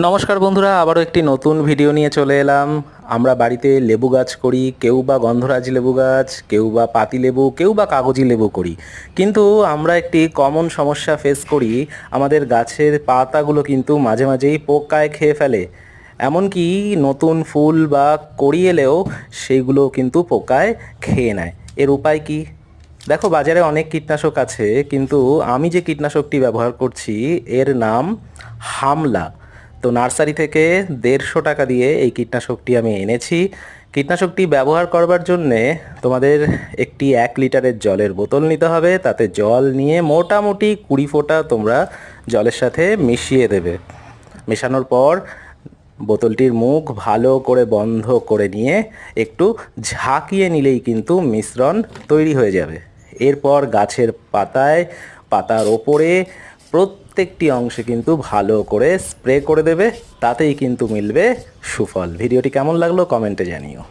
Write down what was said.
নমস্কার বন্ধুরা, আবারও একটি নতুন ভিডিও নিয়ে চলে এলাম। আমরা বাড়িতে লেবু গাছ করি, কেউ বা গন্ধরাজ লেবু গাছ, কেউ বা পাতি লেবু, কেউ বা কাগজি লেবু করি। কিন্তু আমরা একটি কমন সমস্যা ফেস করি, আমাদের গাছের পাতাগুলো কিন্তু মাঝে মাঝেই পোকায় খেয়ে ফেলে। এমনকি নতুন ফুল বা কড়ি এলেও সেইগুলো কিন্তু পোকায় খেয়ে নেয়। এর উপায় কি? দেখো, বাজারে অনেক কীটনাশক আছে, কিন্তু আমি যে কীটনাশকটি ব্যবহার করছি, এর নাম হামলা। তো নার্সারি থেকে দেড়শো টাকা দিয়ে এই কীটনাশকটি আমি এনেছি। কীটনাশকটি ব্যবহার করবার জন্যে তোমাদের একটি এক লিটারের জলের বোতল নিতে হবে। তাতে জল নিয়ে মোটামুটি কুড়ি ফোঁটা তোমরা জলের সাথে মিশিয়ে দেবে। মেশানোর পর বোতলটির মুখ ভালো করে বন্ধ করে নিয়ে একটু ঝাঁকিয়ে নিলেই কিন্তু মিশ্রণ তৈরি হয়ে যাবে। এরপর গাছের পাতায়, পাতার ওপরে প্রত্যেকটি অংশে কিন্তু ভালো করে স্প্রে করে দেবে, তাতেই কিন্তু মিলবে সুফল। ভিডিওটি কেমন লাগল কমেন্টে জানিও।